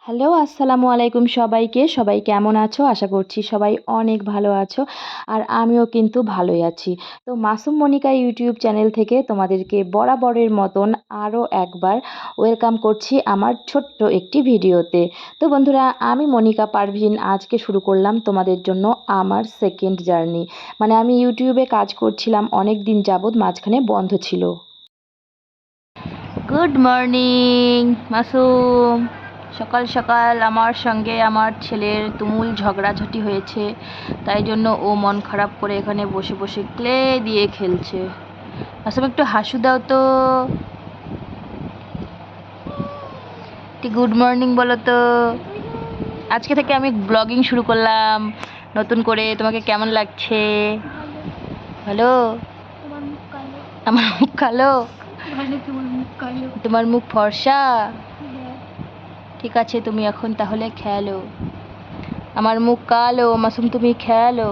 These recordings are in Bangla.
হ্যালো, আসসালামু আলাইকুম সবাইকে। সবাই কেমন আছো? আশা করছি সবাই অনেক ভালো আছো আর আমিও কিন্তু ভালোই আছি। তো মাসুম মনিকা ইউটিউব চ্যানেল থেকে তোমাদেরকে বরাবরের মতন আরও একবার ওয়েলকাম করছি আমার ছোট্ট একটি ভিডিওতে। তো বন্ধুরা, আমি মনিকা পারভিন। আজকে শুরু করলাম তোমাদের জন্য আমার সেকেন্ড জার্নি মানে আমি ইউটিউবে কাজ করছিলাম অনেক দিন যাবৎ, মাঝখানে বন্ধ ছিল। Good morning Masum. সকাল সকাল আমার সঙ্গে আমার ছেলের তুমুল ঝগড়াঝাটি হয়েছে তাই জন্য ও মন খারাপ করে এখানে বসে বসে ক্লে দিয়ে খেলছে। আসলে একটু হাসু দাও তো। গুড মর্নিং বলো তো। আজকে থেকে আমি ব্লগিং শুরু করলাম নতুন করে। তোমাকে কেমন লাগছে? ভালো তোমার মুখ কালো। আমার মুখ কালো। তোমার মুখ ফর্সা। ঠিক আছে, তুমি এখন তাহলে খেলো। আমার মুখ কালো, মাসুম তুমি খেলো।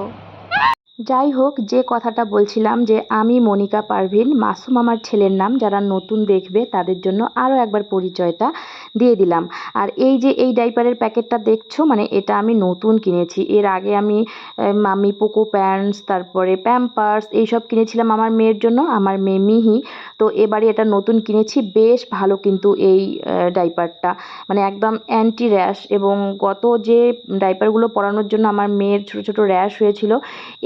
যাই হোক, যে কথাটা বলছিলাম যে আমি মনিকা পারভিন, মাসুম আমার ছেলের নাম, যারা নতুন দেখবে তাদের জন্য আরও একবার পরিচয়টা। দিয়ে দিলাম। আর এই যে এই ডাইপারের প্যাকেটটা দেখছ মানে এটা আমি নতুন কিনেছি। এর আগে আমি মামি পোকো প্যান্টস তারপরে প্যাম্পার্স এইসব কিনেছিলাম আমার মেয়ের জন্য, আমার মেয়ে মিহি। তো এবারে এটা নতুন কিনেছি, বেশ ভালো কিন্তু এই ডাইপারটা মানে একদম অ্যান্টি র্যাশ এবং গত যে ডাইপারগুলো পরানোর জন্য আমার মেয়ের ছোটো ছোটো র্যাশ হয়েছিল,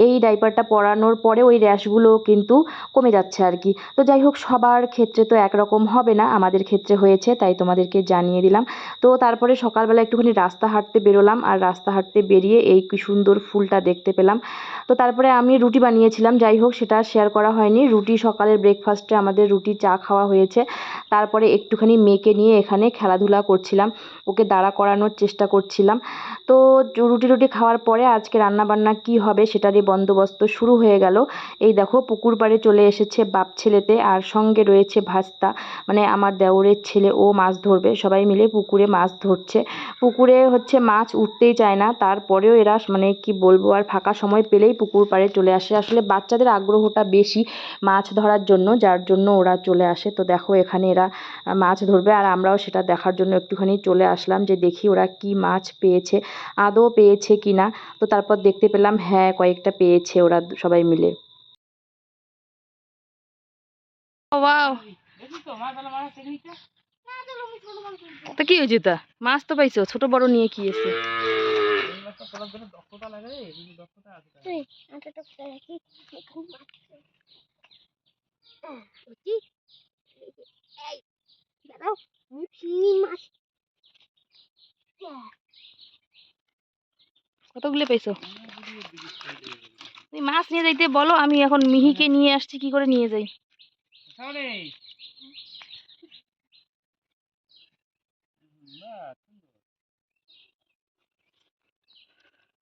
এই ডাইপারটা পরানোর পরে ওই র্যাশগুলো কিন্তু কমে যাচ্ছে আর কি। তো যাই হোক, সবার ক্ষেত্রে তো একরকম হবে না, আমাদের ক্ষেত্রে হয়েছে, তাই তোমাদেরকে জানিয়ে দিলাম। তো তারপরে সকালবেলা একটুখানি রাস্তা হাঁটতে বেরোলাম আর রাস্তা হাঁটতে বেরিয়ে এই কি সুন্দর ফুলটা দেখতে পেলাম। তো তারপরে আমি রুটি বানিয়েছিলাম, যাই হোক সেটা শেয়ার করা হয়নি। রুটি সকালের ব্রেকফাস্টে আমাদের রুটি চা খাওয়া হয়েছে। তারপরে একটুখানি মেয়েকে নিয়ে এখানে খেলাধুলা করছিলাম। ওকে দাঁড়া করানোর চেষ্টা করছিলাম। তো রুটি রুটি খাওয়ার পরে আজকে রান্না বান্না কি হবে সেটারই বন্দোবস্ত শুরু হয়ে গেল। এই দেখো পুকুর পাড়ে চলে এসেছে বাপ ছেলেতে আর সঙ্গে রয়েছে ভাস্তা। মানে আমার দেওরের ছেলে, ও মাছ ধরবে। সবাই মিলে পুকুরে মাছ ধরছে। পুকুরে হচ্ছে মাছ উঠতেই চায় না। তারপরেও এরা মানে কি বলব আর ফাঁকা সময় পেলেই পুকুর পাড়ে চলে আসে। আসলে বাচ্চাদের আগ্রহটা বেশি মাছ ধরার জন্য যার জন্য ওরা চলে আসে। তো দেখো এখানে এরা মাছ ধরবে। আর আমরাও সেটা দেখার জন্য একটুখানি চলে আসলাম যে দেখি ওরা কি মাছ পেয়েছে আদৌ পেয়েছে কি না। তো তারপর দেখতে পেলাম হ্যাঁ কয়েকটা পেয়েছে ওরা সবাই মিলে। তা কি হয়েছে তা? মাছ তো পাইছো ছোট বড় নিয়ে কি এসে হ্যাঁ, কতগুলো পাইছো? মাছ নিয়ে যাইতে বলো আমি এখন মিহিকে নিয়ে আসছি কি করে নিয়ে যাই?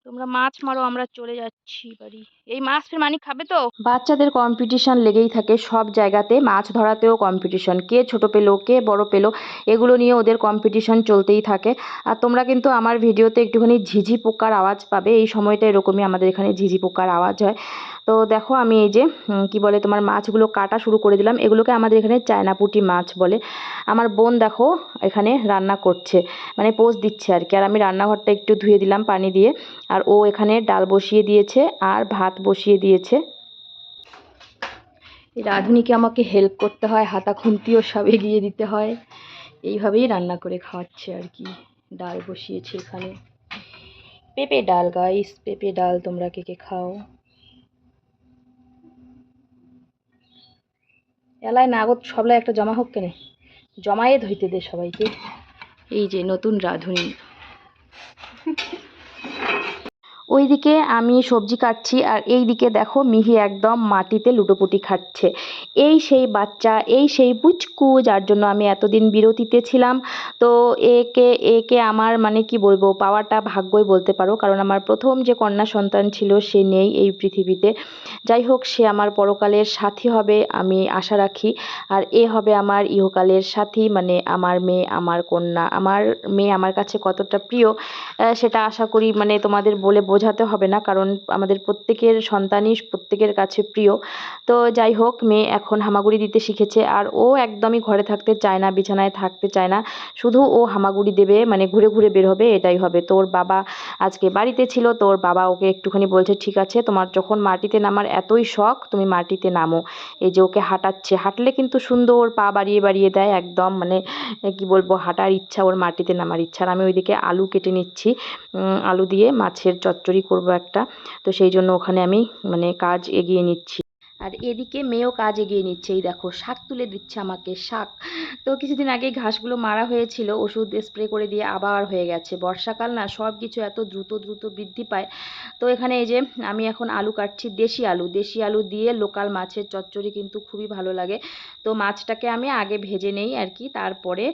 তোমরা মাছ মারো, আমরা চলে যাচ্ছি বাড়ি। এই মাছ ফের মানিক খাবে তো? বাচ্চাদের কম্পিটিশন লেগেই থাকে সব জায়গাতে। মাছ ধরাতেও কম্পিটিশন কে ছোট পেল, কে বড় পেল, এগুলো নিয়ে ওদের কম্পিটিশন চলতেই থাকে। আর তোমরা কিন্তু আমার ভিডিওতে একটুখানি ঝিঝি পোকার আওয়াজ পাবে। এই সময়টা এরকমই আমাদের এখানে ঝিঝি পোকার আওয়াজ হয়। তো দেখো আমি এই যে কি বলে তোমার মাছগুলো কাটা শুরু করে দিলাম। এগুলোকে আমাদের এখানে চায়না পুঁটি মাছ বলে। আমার বোন দেখো এখানে রান্না করছে মানে পোজ দিচ্ছে আর কি। আর আমি রান্নাঘরটা একটু ধুয়ে দিলাম পানি দিয়ে। আর ও এখানে ডাল বসিয়ে দিয়েছে আর ভাত বসিয়ে দিয়েছে। এই রাঁধুনিকে আমাকে হেল্প করতে হয় হাতা খুন্তিও সব এগিয়ে দিতে হয়। এইভাবেই রান্না করে খাওয়াচ্ছে আর কি। ডাল বসিয়েছে এখানে। পেঁপে ডাল গাইস পেঁপে ডাল তোমরা কে কে খাও? এলায় না আগত সবলাই একটা জমা হোক কেনে। জমায়ে ধইতে দে সবাইকে। এই যে নতুন রাঁধুনি। ওইদিকে আমি সবজি কাটছি আর এই দিকে দেখো মিহি একদম মাটিতে লুটোপুটি খাচ্ছে। এই সেই বাচ্চা, এই সেই পুচকু যার জন্য আমি এতদিন বিরতিতে ছিলাম। তো একে একে আমার মানে কি বলব, পাওয়াটা ভাগ্যই বলতে পারো। কারণ আমার প্রথম যে কন্যা সন্তান ছিল সে নেই এই পৃথিবীতে। যাই হোক, সে আমার পরকালের সাথী হবে আমি আশা রাখি। আর এ হবে আমার ইহকালের সাথী মানে আমার মেয়ে, আমার কন্যা। আমার মেয়ে আমার কাছে কতটা প্রিয় সেটা আশা করি মানে তোমাদের বলে বোঝা বোঝাতে হবে না, কারণ আমাদের প্রত্যেকের সন্তানই প্রত্যেকের কাছে প্রিয়। তো যাই হোক, মেয়ে এখন হামাগুড়ি দিতে শিখেছে, আর ও একদমই ঘরে থাকতে চায় না, বিছানায় থাকতে চায় না। শুধু ও হামাগুড়ি দেবে মানে ঘুরে ঘুরে বের হবে, এটাই হবে। তোর বাবা আজকে বাড়িতে ছিল, তোর বাবা ওকে একটুখানি বলছে, ঠিক আছে, তোমার যখন মাটিতে নামার এতই শখ, তুমি মাটিতে নামো। এই যে ওকে হাঁটাচ্ছে, হাঁটলে কিন্তু সুন্দর পা বাড়িয়ে বাড়িয়ে দেয়, একদম মানে কি বলব, হাঁটার ইচ্ছা, ওর মাটিতে নামার ইচ্ছা। আর আমি ওইদিকে আলু কেটে নিচ্ছি আলু দিয়ে মাছের চচ্চড়ি করব একটা। তো সেই জন্য ওখানে আমি মানে কাজ এগিয়ে নিচ্ছি। আর এদিকে মেয়েও কাজ এগিয়ে নিচ্ছে। এই দেখো, শাক তুলে দিচ্ছে আমাকে, শাক। তো কিছুদিন আগে ঘাসগুলো মারা হয়েছিল, ওষুধ স্প্রে করে দিয়ে আবার হয়ে গেছে। বর্ষাকাল না সব কিছু এত দ্রুত দ্রুত বৃদ্ধি পায়। তো এখানে এই যে, আমি এখন আলু কাটছি, দেশি আলু। দেশি আলু দিয়ে লোকাল মাছের চচ্চড়ি কিন্তু খুবই ভালো লাগে। তো মাছটাকে আমি আগে ভেজে নেই আর কি, তারপরে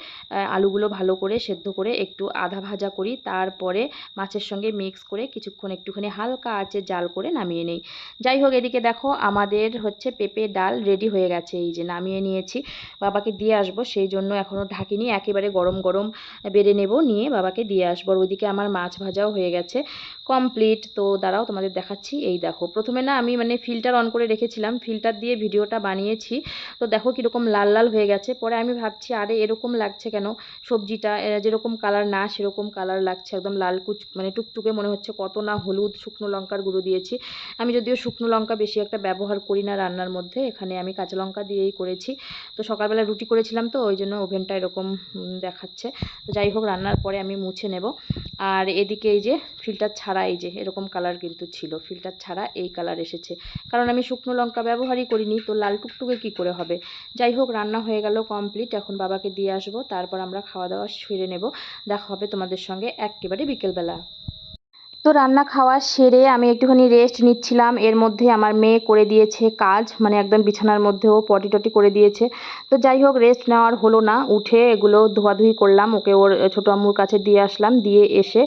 আলুগুলো ভালো করে সেদ্ধ করে একটু আধা ভাজা করি। তারপরে মাছের সঙ্গে মিক্স করে কিছুক্ষণ একটুখানি হালকা আঁচে জাল করে নামিয়ে নেই। যাই হোক, এদিকে দেখো, আমাদের হচ্ছে পেঁপে ডাল রেডি হয়ে গেছে। এই যে নামিয়ে নিয়েছি। বাবাকে দিয়ে আসব, সেই জন্য এখনও ঢাকিনি। একেবারে গরম গরম বেড়ে নেব, নিয়ে বাবাকে দিয়ে আসব। আর ওইদিকে আমার মাছ ভাজাও হয়ে গেছে। কমপ্লিট তো দাঁড়াও তোমাদের দেখাচ্ছি। এই দেখো, প্রথমে না আমি মানে ফিল্টার অন করে রেখেছিলাম ফিল্টার দিয়ে ভিডিওটা বানিয়েছি। তো দেখো কীরকম লাল লাল হয়ে গেছে, পরে আমি ভাবছি, আরে এরকম লাগছে কেন? সবজিটা যেরকম কালার না, সেরকম কালার লাগছে, একদম লাল কুচ মানে টুকটুকে মনে হচ্ছে, কত না হলুদ শুকনো লঙ্কার গুঁড়ো দিয়েছি। আমি যদিও শুকনো লঙ্কা বেশি একটা ব্যবহার করি না রান্নার মধ্যে, এখানে আমি কাঁচা লঙ্কা দিয়েই করেছি। তো সকালবেলা রুটি করেছিলাম তো, ওই জন্য ওভেনটা এরকম দেখাচ্ছে। তো যাই হোক, রান্নার পরে আমি মুছে নেব। আর এদিকে এই যে ফিল্টার ছাড়া এই যে এরকম কালার কিন্তু ছিল। ফিল্টার ছাড়া এই কালার এসেছে। কারণ আমি শুকনো লঙ্কা ব্যবহারই করিনি, তো লাল টুকটুকে কি করে হবে? যাই হোক, রান্না হয়ে গেল কমপ্লিট এখন বাবাকে দিয়ে আসব, তারপর আমরা খাওয়া দাওয়া সেরে নেব। দেখা হবে তোমাদের সঙ্গে একেবারে বিকেলবেলা। তো রান্না খাওয়া সেরে আমি একটুখানি রেস্ট নিচ্ছিলাম। এর মধ্যে আমার মেয়ে করে দিয়েছে কাজ মানে একদম বিছানার মধ্যেও পটি টটি করে দিয়েছে। তো যাই হোক রেস্ট নেওয়ার হলো না। উঠে এগুলো ধোয়াধুয়ি করলাম, ওকে ওর ছোটো আম্মুর কাছে দিয়ে আসলাম। দিয়ে এসে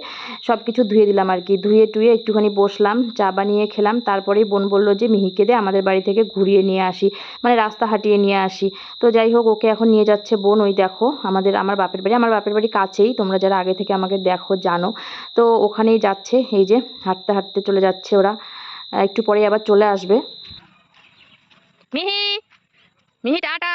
সব কিছু ধুয়ে দিলাম আর কি। ধুয়ে টুয়ে একটুখানি বসলাম, চা বানিয়ে খেলাম। তারপরেই বোন বলল যে, মিহিকে দে, আমাদের বাড়ি থেকে ঘুরিয়ে নিয়ে আসি মানে রাস্তা হাঁটিয়ে নিয়ে আসি। তো যাই হোক, ওকে এখন নিয়ে যাচ্ছে বোন। ওই দেখো, আমাদের, আমার বাপের বাড়ি, আমার বাপের বাড়ি কাছেই। তোমরা যারা আগে থেকে আমাকে দেখো, জানো। তো ওখানেই যাচ্ছে। এই যে হাঁটতে হাঁটতে চলে যাচ্ছে ওরা। একটু পরে আবার চলে আসবে। মিহি মিহি টাটা।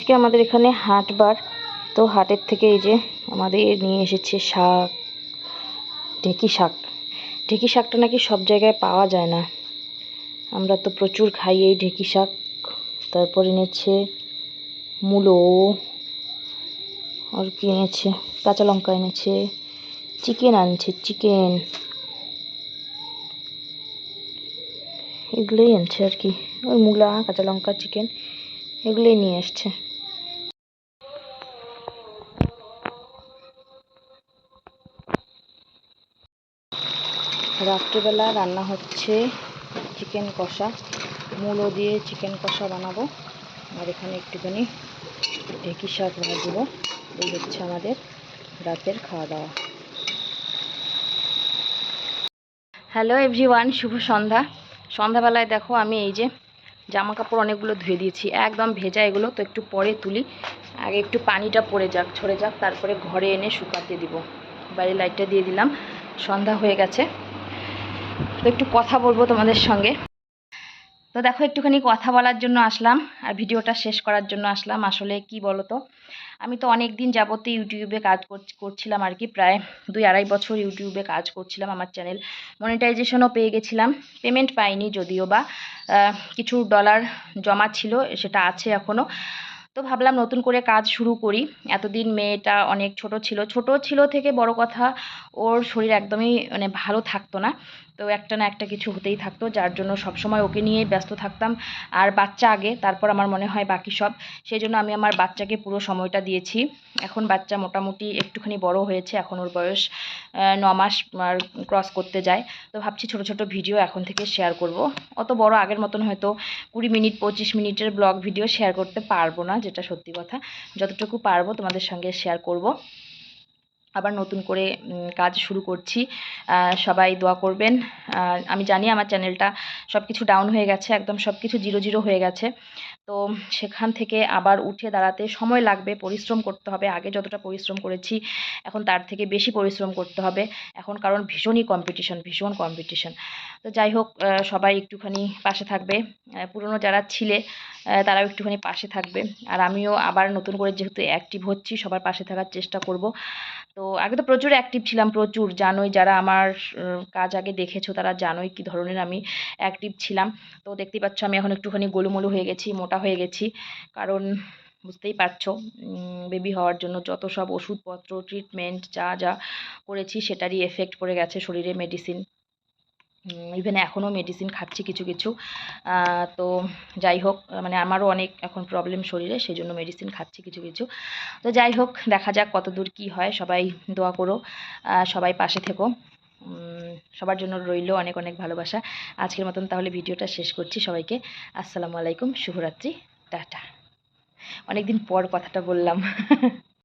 আজকে আমাদের এখানে হাটবার। তো হাটের থেকে এই যে আমাদের নিয়ে এসেছে শাক ঢেঁকি শাক। ঢেঁকি শাকটা নাকি সব জায়গায় পাওয়া যায় না। আমরা তো প্রচুর খাই এই ঢেঁকি শাক। তারপর এনেছে মূলো, আর কি এনেছে? কাঁচা লঙ্কা এনেছে, চিকেন আনছে, চিকেন। এগুলোই আনছে আর কি। ওই মূলা, কাঁচা লঙ্কা, চিকেন, এগুলোই নিয়ে আসছে। রাত্রিবেলা রান্না হচ্ছে চিকেন কষা। মূলো দিয়ে চিকেন কষা বানাবো। আর এখানে একটুখানি ঢেঁকি শাক ভাজবো এই হচ্ছে আমাদের রাতের খাওয়া দাওয়া। হ্যালো এভরিওয়ান, শুভ সন্ধ্যা। সন্ধ্যাবেলায় দেখো আমি এই যে জামা কাপড় অনেকগুলো ধুয়ে দিয়েছি। একদম ভেজা এগুলো, তো একটু পরে তুলি। আগে একটু পানিটা পড়ে যাক ছড়ে যাক, তারপরে ঘরে এনে শুকাতে দিব। বাড়ির লাইটটা দিয়ে দিলাম। সন্ধ্যা হয়ে গেছে। তো একটু কথা বলব তোমাদের সঙ্গে। তো দেখো, একটুখানি কথা বলার জন্য আসলাম আর ভিডিওটা শেষ করার জন্য আসলাম। আসলে কি বলো তো আমি তো অনেক দিন যাবতে ইউটিউবে কাজ করছ- করছিলাম আর কি, প্রায় দুই আড়াই বছর ইউটিউবে কাজ করছিলাম আমার চ্যানেল। মনিটাইজেশনও পেয়ে গেছিলাম, পেমেন্ট পাইনি যদিও বা কিছু ডলার জমা ছিল, সেটা আছে এখনও। তো ভাবলাম নতুন করে কাজ শুরু করি। এতদিন মেয়েটা অনেক ছোট ছিল। ছোট ছিল থেকে বড় কথা, ওর শরীর একদমই মানে ভালো থাকতো না। তো একটা না একটা কিছু হতেই থাকতো, যার জন্য সবসময় ওকে নিয়েই ব্যস্ত থাকতাম। আর বাচ্চা আগে, তারপর আমার মনে হয় বাকি সব। সেই জন্য আমি আমার বাচ্চাকে পুরো সময়টা দিয়েছি। এখন বাচ্চা মোটামুটি একটুখানি বড় হয়েছে, এখন ওর বয়স ন মাস ক্রস করতে যায়। তো ভাবছি ছোট ছোট ভিডিও এখন থেকে শেয়ার করব। অত বড় আগের মতন হয়তো কুড়ি মিনিট, পঁচিশ মিনিটের ব্লগ ভিডিও শেয়ার করতে পারব না। যেটা সত্যি কথা। যতটুকু পারব তোমাদের সঙ্গে শেয়ার করব। আবার নতুন করে কাজ শুরু করছি। সবাই দোয়া করবেন। আমি জানি আমার চ্যানেলটা সব কিছু ডাউন হয়ে গেছে, একদম সব কিছু জিরো জিরো হয়ে গেছে। তো সেখান থেকে আবার উঠে দাঁড়াতে সময় লাগবে, পরিশ্রম করতে হবে। আগে যতটা পরিশ্রম করেছি, এখন তার থেকে বেশি পরিশ্রম করতে হবে। এখন কারণ ভীষণই কম্পিটিশন ভীষণ কম্পিটিশন তো যাই হোক সবাই একটুখানি পাশে থাকবে। পুরনো যারা ছিলে তারাও একটুখানি পাশে থাকবে। আর আমিও আবার নতুন করে যেহেতু অ্যাক্টিভ হচ্ছি, সবার পাশে থাকার চেষ্টা করব। তো আগে তো প্রচুর অ্যাক্টিভ ছিলাম, প্রচুর। জানোই যারা আমার কাজ আগে দেখেছ তারা জানোই কী ধরনের আমি অ্যাক্টিভ ছিলাম। তো দেখতেই পাচ্ছ আমি এখন একটুখানি গোলুমোলু হয়ে গেছি, মোটা হয়ে গেছি। কারণ বুঝতেই পারছ বেবি হওয়ার জন্য যত সব ওষুধপত্র ট্রিটমেন্ট যা যা করেছি সেটারই এফেক্ট পড়ে গেছে শরীরে মেডিসিন ইভেন এখনও মেডিসিন খাচ্ছি কিছু কিছু। তো যাই হোক মানে আমারও অনেক এখন প্রবলেম শরীরে সেই জন্য মেডিসিন খাচ্ছি কিছু কিছু। তো যাই হোক, দেখা যাক কত দূর কী হয়, সবাই দোয়া করো সবাই পাশে থেকো। সবার জন্য রইল অনেক অনেক ভালোবাসা। আজকের মতন তাহলে ভিডিওটা শেষ করছি সবাইকে। আসসালামু আলাইকুম, শুভরাত্রি, টাটা। অনেকদিন পর কথাটা বললাম।